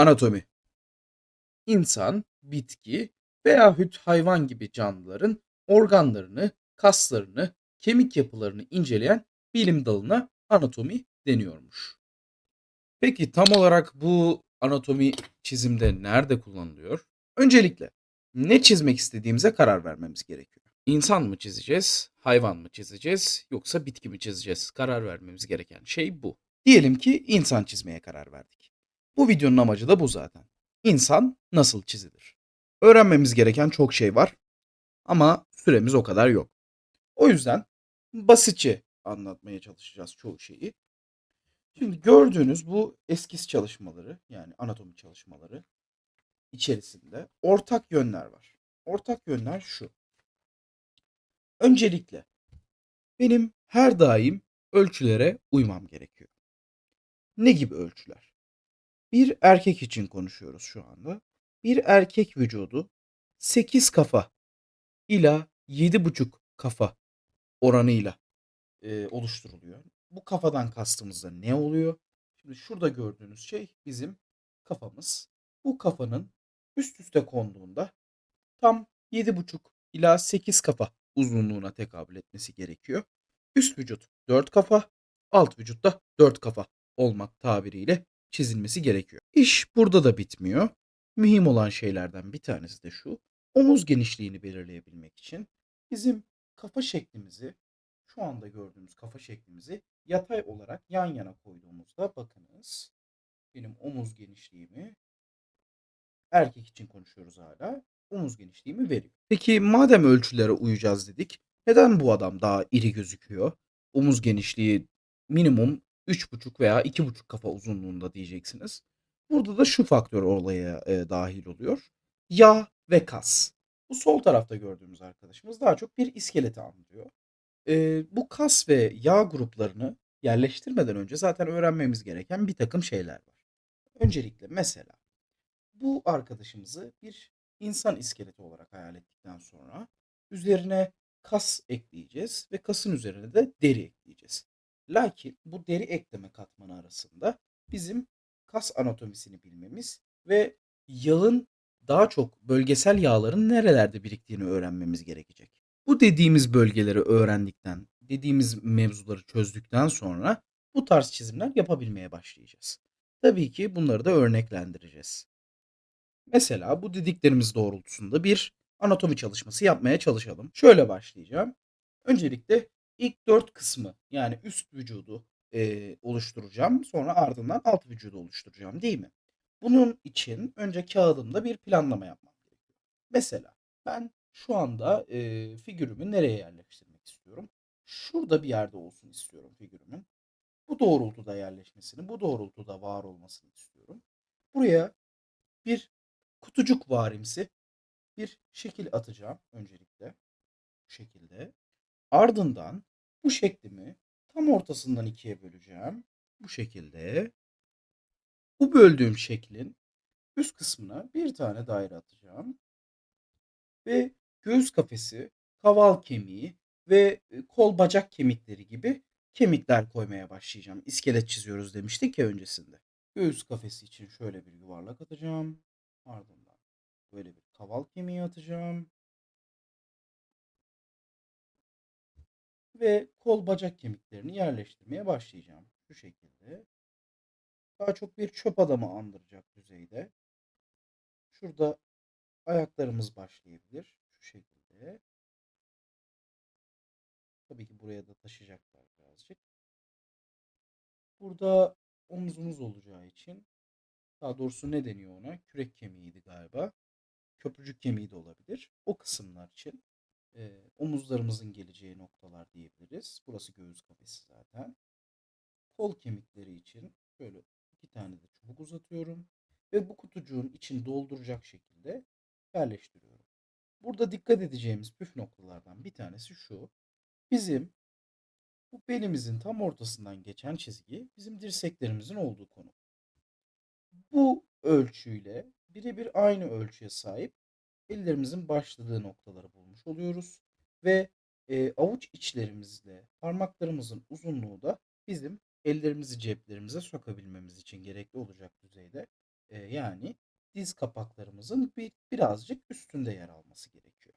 Anatomi İnsan, bitki veyahut hayvan gibi canlıların organlarını, kaslarını, kemik yapılarını inceleyen bilim dalına anatomi deniyormuş. Peki tam olarak bu anatomi çizimde nerede kullanılıyor? Öncelikle ne çizmek istediğimize karar vermemiz gerekiyor. İnsan mı çizeceğiz, hayvan mı çizeceğiz yoksa bitki mi çizeceğiz? Karar vermemiz gereken şey bu. Diyelim ki insan çizmeye karar verdik. Bu videonun amacı da bu zaten. İnsan nasıl çizilir? Öğrenmemiz gereken çok şey var ama süremiz o kadar yok. O yüzden basitçe anlatmaya çalışacağız çoğu şeyi. Şimdi gördüğünüz bu eskiz çalışmaları yani anatomi çalışmaları içerisinde ortak yönler var. Ortak yönler şu. Öncelikle benim her daim ölçülere uymam gerekiyor. Ne gibi ölçüler? Bir erkek için konuşuyoruz şu anda. Bir erkek vücudu 8 kafa ila 7,5 kafa oranıyla e, oluşturuluyor. Bu kafadan kastımız da ne oluyor? Şimdi şurada gördüğünüz şey bizim kafamız. Bu kafanın üst üste konduğunda tam 7,5 ila 8 kafa uzunluğuna tekabül etmesi gerekiyor. Üst vücut 4 kafa, alt vücut da 4 kafa olmak tabiriyle çizilmesi gerekiyor. İş burada da bitmiyor. Mühim olan şeylerden bir tanesi de şu. Omuz genişliğini belirleyebilmek için bizim kafa şeklimizi şu anda gördüğümüz kafa şeklimizi yatay olarak yan yana koyduğumuzda bakınız benim omuz genişliğimi erkek için konuşuyoruz hala. Omuz genişliğimi veriyor. Peki madem ölçülere uyacağız dedik. Neden bu adam daha iri gözüküyor? Omuz genişliği minimum 3,5 veya 2,5 kafa uzunluğunda diyeceksiniz. Burada da şu faktör olaya e, dahil oluyor. Yağ ve kas. Bu sol tarafta gördüğümüz arkadaşımız daha çok bir iskeleti andırıyor. E, bu kas ve yağ gruplarını yerleştirmeden önce zaten öğrenmemiz gereken bir takım şeyler var. Öncelikle mesela bu arkadaşımızı bir insan iskeleti olarak hayal ettikten sonra üzerine kas ekleyeceğiz ve kasın üzerine de deri ekleyeceğiz. Lakin bu deri ekleme katmanı arasında bizim kas anatomisini bilmemiz ve yağın daha çok bölgesel yağların nerelerde biriktiğini öğrenmemiz gerekecek. Bu dediğimiz bölgeleri öğrendikten, dediğimiz mevzuları çözdükten sonra bu tarz çizimler yapabilmeye başlayacağız. Tabii ki bunları da örneklendireceğiz. Mesela bu dediklerimiz doğrultusunda bir anatomi çalışması yapmaya çalışalım. Şöyle başlayacağım. Öncelikle ilk dört kısmı yani üst vücudu e, oluşturacağım. Sonra ardından alt vücudu oluşturacağım değil mi? Bunun için önce kağıdımda bir planlama yapmam gerekiyor. Mesela ben şu anda e, figürümü nereye yerleştirmek istiyorum? Şurada bir yerde olsun istiyorum figürümün. Bu doğrultuda yerleşmesini, bu doğrultuda var olmasını istiyorum. Buraya bir kutucuk varimsi bir şekil atacağım öncelikle. Bu şekilde. Ardından bu şeklimi tam ortasından ikiye böleceğim. Bu şekilde. Bu böldüğüm şeklin üst kısmına bir tane daire atacağım. Ve göğüs kafesi, kaval kemiği ve e, kol bacak kemikleri gibi kemikler koymaya başlayacağım. İskelet çiziyoruz demiştik ya öncesinde. Göğüs kafesi için şöyle bir yuvarlak atacağım. Ardından böyle bir kaval kemiği atacağım. Ve kol bacak kemiklerini yerleştirmeye başlayacağım. Şu şekilde. Daha çok bir çöp adamı andıracak düzeyde. Şurada ayaklarımız başlayabilir. Şu şekilde. Tabii ki buraya da taşıyacaklar birazcık. Burada omuzumuz olacağı için daha doğrusu ne deniyor ona? Kürek kemiğiydi galiba. Köprücük kemiği de olabilir. O kısımlar için e, omuzlarımızın geleceği noktalar diyebiliriz. Burası göğüs kafesi zaten. Kol kemikleri için şöyle iki tane de çubuk uzatıyorum. Ve bu kutucuğun içini dolduracak şekilde yerleştiriyorum. Burada dikkat edeceğimiz püf noktalardan bir tanesi şu. Bizim bu belimizin tam ortasından geçen çizgi bizim dirseklerimizin olduğu konu. Bu ölçüyle birebir aynı ölçüye sahip ellerimizin başladığı noktaları bulmuş oluyoruz. Ve e, avuç içlerimizle parmaklarımızın uzunluğu da bizim ellerimizi ceplerimize sokabilmemiz için gerekli olacak düzeyde e, yani diz kapaklarımızın bir birazcık üstünde yer alması gerekiyor.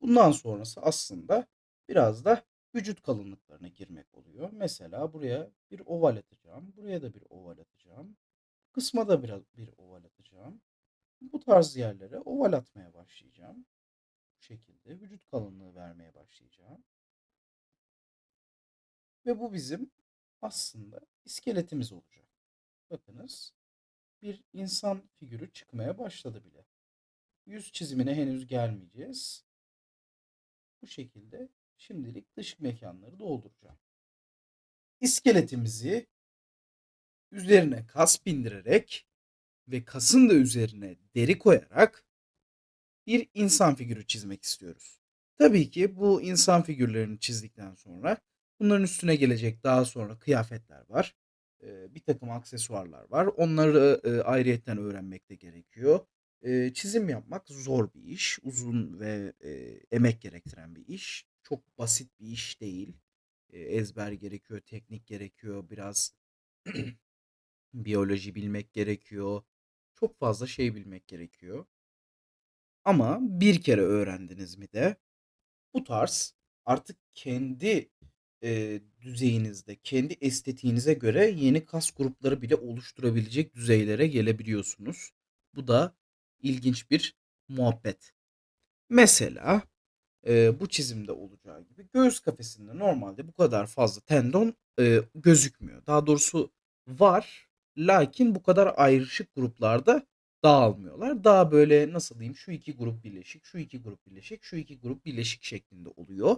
Bundan sonrası aslında biraz da vücut kalınlıklarına girmek oluyor. Mesela buraya bir oval atacağım. Buraya da bir oval atacağım. Kısma da biraz bir oval atacağım. Bu tarz yerlere oval atmaya başlayacağım. Bu şekilde vücut kalınlığı vermeye başlayacağım. Ve bu bizim aslında iskeletimiz olacak. Bakınız bir insan figürü çıkmaya başladı bile. Yüz çizimine henüz gelmeyeceğiz. Bu şekilde şimdilik dış mekanları dolduracağım. İskeletimizi üzerine kas bindirerek ve kasın da üzerine deri koyarak bir insan figürü çizmek istiyoruz. Tabii ki bu insan figürlerini çizdikten sonra bunların üstüne gelecek daha sonra kıyafetler var. Bir takım aksesuarlar var. Onları ayrıyetten öğrenmek de gerekiyor. Çizim yapmak zor bir iş. Uzun ve emek gerektiren bir iş. Çok basit bir iş değil. Ezber gerekiyor, teknik gerekiyor, biraz biyoloji bilmek gerekiyor. Çok fazla şey bilmek gerekiyor. Ama bir kere öğrendiniz mi de bu tarz artık kendi e, düzeyinizde, kendi estetiğinize göre yeni kas grupları bile oluşturabilecek düzeylere gelebiliyorsunuz. Bu da ilginç bir muhabbet. Mesela e, bu çizimde olacağı gibi göğüs kafesinde normalde bu kadar fazla tendon e, gözükmüyor. Daha doğrusu var lakin bu kadar ayrışık gruplarda dağılmıyorlar. Daha böyle nasıl diyeyim şu iki grup birleşik, şu iki grup birleşik, şu iki grup birleşik şeklinde oluyor.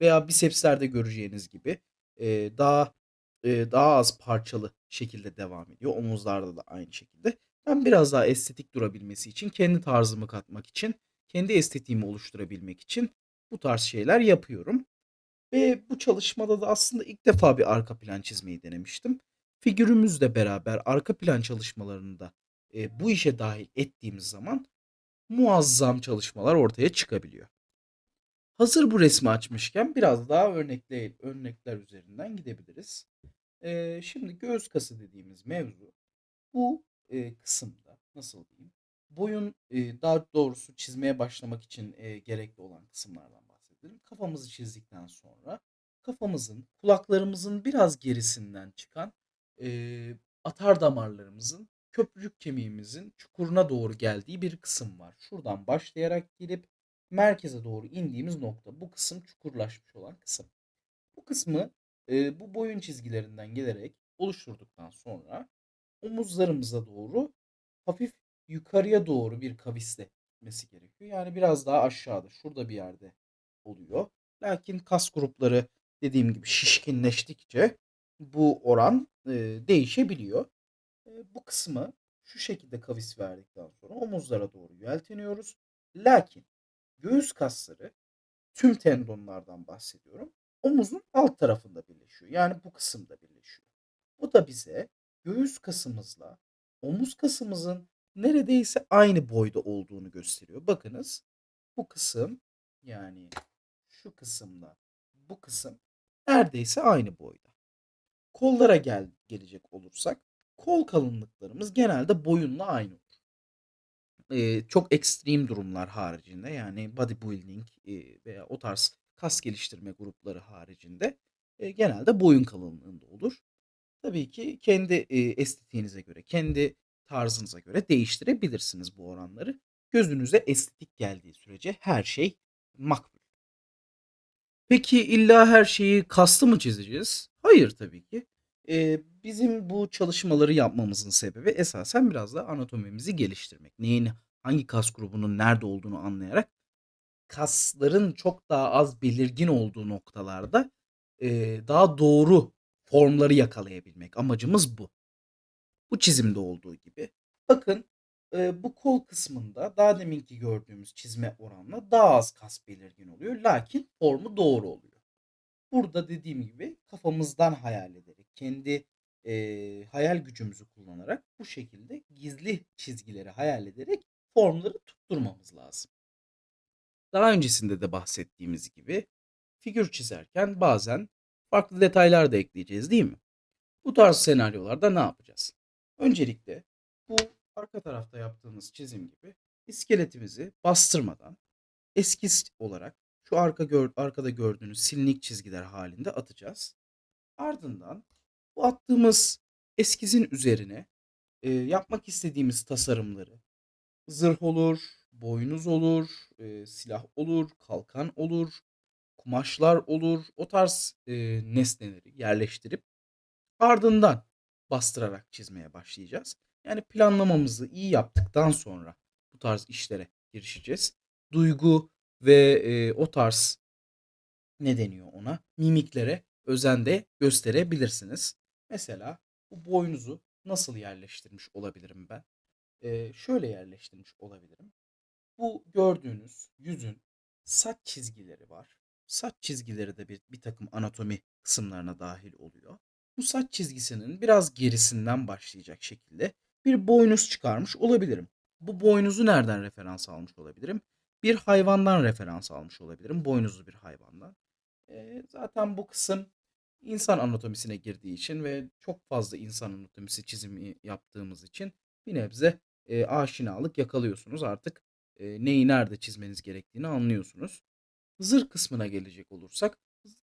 Veya bisepslerde göreceğiniz gibi e, daha e, daha az parçalı şekilde devam ediyor. Omuzlarda da aynı şekilde. Ben biraz daha estetik durabilmesi için, kendi tarzımı katmak için, kendi estetiğimi oluşturabilmek için bu tarz şeyler yapıyorum. Ve bu çalışmada da aslında ilk defa bir arka plan çizmeyi denemiştim. Figürümüzle beraber arka plan çalışmalarını da e, bu işe dahil ettiğimiz zaman muazzam çalışmalar ortaya çıkabiliyor. Hazır bu resmi açmışken biraz daha örnekle, örnekler üzerinden gidebiliriz. E, şimdi göğüs kası dediğimiz mevzu bu e, kısımda nasıl diyeyim boyun e, daha doğrusu çizmeye başlamak için e, gerekli olan kısımlardan bahsedelim. Kafamızı çizdikten sonra kafamızın kulaklarımızın biraz gerisinden çıkan e, atar damarlarımızın köprücük kemiğimizin çukuruna doğru geldiği bir kısım var. Şuradan başlayarak gelip merkeze doğru indiğimiz nokta. Bu kısım çukurlaşmış olan kısım. Bu kısmı e, bu boyun çizgilerinden gelerek oluşturduktan sonra omuzlarımıza doğru hafif yukarıya doğru bir kavisle gitmesi gerekiyor. Yani biraz daha aşağıda şurada bir yerde oluyor. Lakin kas grupları dediğim gibi şişkinleştikçe bu oran e, değişebiliyor. E, bu kısmı şu şekilde kavis verdikten sonra omuzlara doğru yelteniyoruz. Lakin göğüs kasları tüm tendonlardan bahsediyorum. Omuzun alt tarafında birleşiyor. Yani bu kısımda birleşiyor. Bu da bize göğüs kasımızla omuz kasımızın neredeyse aynı boyda olduğunu gösteriyor. Bakınız bu kısım yani şu kısımla bu kısım neredeyse aynı boyda. Kollara gel gelecek olursak kol kalınlıklarımız genelde boyunla aynı olur. Ee, çok ekstrem durumlar haricinde yani bodybuilding e, veya o tarz kas geliştirme grupları haricinde e, genelde boyun kalınlığında olur. Tabii ki kendi e, estetiğinize göre, kendi tarzınıza göre değiştirebilirsiniz bu oranları. Gözünüze estetik geldiği sürece her şey makbul. Peki illa her şeyi kaslı mı çizeceğiz? Hayır tabii ki. Ee, bizim bu çalışmaları yapmamızın sebebi esasen biraz da anatomimizi geliştirmek. Neyin, hangi kas grubunun nerede olduğunu anlayarak kasların çok daha az belirgin olduğu noktalarda e, daha doğru formları yakalayabilmek. Amacımız bu. Bu çizimde olduğu gibi. Bakın e, bu kol kısmında daha deminki gördüğümüz çizme oranla daha az kas belirgin oluyor. Lakin formu doğru oluyor. Burada dediğim gibi kafamızdan hayal ederek, kendi e, hayal gücümüzü kullanarak bu şekilde gizli çizgileri hayal ederek formları tutturmamız lazım. Daha öncesinde de bahsettiğimiz gibi figür çizerken bazen farklı detaylar da ekleyeceğiz değil mi? Bu tarz senaryolarda ne yapacağız? Öncelikle Bu arka tarafta yaptığımız çizim gibi iskeletimizi bastırmadan eskiz olarak şu arka gör arkada gördüğünüz silinik çizgiler halinde atacağız. Ardından bu attığımız eskizin üzerine, eee, yapmak istediğimiz tasarımları zırh olur, boynuz olur, eee, silah olur, kalkan olur, kumaşlar olur, o tarz, eee, nesneleri yerleştirip ardından bastırarak çizmeye başlayacağız. Yani planlamamızı iyi yaptıktan sonra bu tarz işlere girişeceğiz. Duygu ve, eee, o tarz ne deniyor ona? Mimiklere özen de gösterebilirsiniz. Mesela bu boynuzu nasıl yerleştirmiş olabilirim ben? Eee, şöyle yerleştirmiş olabilirim. Bu gördüğünüz yüzün saç çizgileri var. Saç çizgileri de bir birtakım anatomi kısımlarına dâhil oluyor. Bu saç çizgisinin biraz gerisinden başlayacak şekilde bir boynuz çıkarmış olabilirim. Bu boynuzu nereden referans almış olabilirim? Bir hayvandan referans almış olabilirim, boynuzlu bir hayvandan. Eee, zaten bu kısım insan anatomisine girdiği için ve çok fazla insan anatomisi çizimi yaptığımız için bir nebze, eee, aşinalık yakalıyorsunuz. Artık, eee, neyi nerede çizmeniz gerektiğini anlıyorsunuz. Zırh kısmına gelecek olursak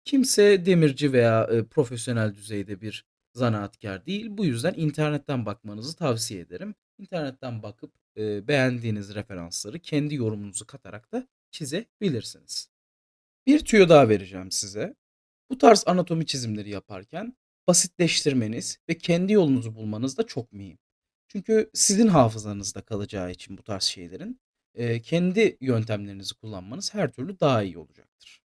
kimse demirci veya, eee, profesyonel düzeyde bir zanaatkâr değil. Bu yüzden internetten bakmanızı tavsiye ederim. İnternetten bakıp, eee, beğendiğiniz referansları kendi yorumunuzu katarak da çizebilirsiniz. Bir tüyo daha vereceğim size. Bu tarz anatomi çizimleri yaparken basitleştirmeniz ve kendi yolunuzu bulmanız da çok mühim. Çünkü sizin hafızanızda kalacağı için bu tarz şeylerin, eee, kendi yöntemlerinizi kullanmanız her türlü daha iyi olacaktır.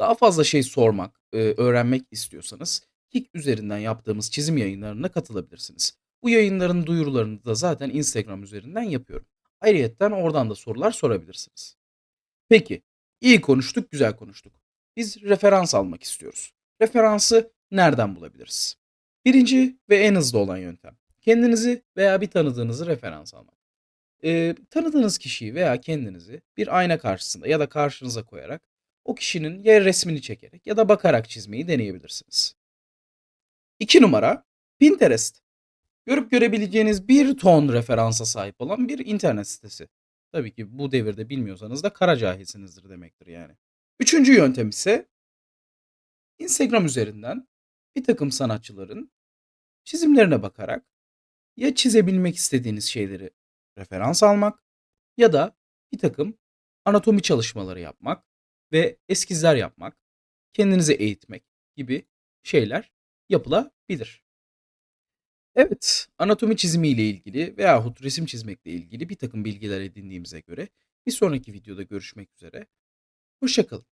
Daha fazla şey sormak, eee, öğrenmek istiyorsanız Kik üzerinden yaptığımız çizim yayınlarına katılabilirsiniz. Bu yayınların duyurularını da zaten Instagram üzerinden yapıyorum. Ayrıyeten oradan da sorular sorabilirsiniz. Peki, iyi konuştuk, güzel konuştuk. Biz referans almak istiyoruz. Referansı nereden bulabiliriz? 1. ve en hızlı olan yöntem. Kendinizi veya bir tanıdığınızı referans almak. Eee, tanıdığınız kişiyi veya kendinizi bir ayna karşısında ya da karşınıza koyarak o kişinin ya resmini çekerek ya da bakarak çizmeyi deneyebilirsiniz. 2 numara Pinterest. Görüp görebileceğiniz bir ton referansa sahip olan bir internet sitesi. Tabii ki bu devirde bilmiyorsanız da kara cahilsinizdir demektir yani. 3. yöntem ise Instagram üzerinden birtakım sanatçıların çizimlerine bakarak ya çizebilmek istediğiniz şeyleri referans almak ya da birtakım anatomi çalışmaları yapmak ve eskizler yapmak, kendinizi eğitmek gibi şeyler yapılabilir. Evet, anatomi çizimiyle ilgili veyahut resim çizmekle ilgili birtakım bilgiler edindiğimize göre bir sonraki videoda görüşmek üzere. Hoşça kalın.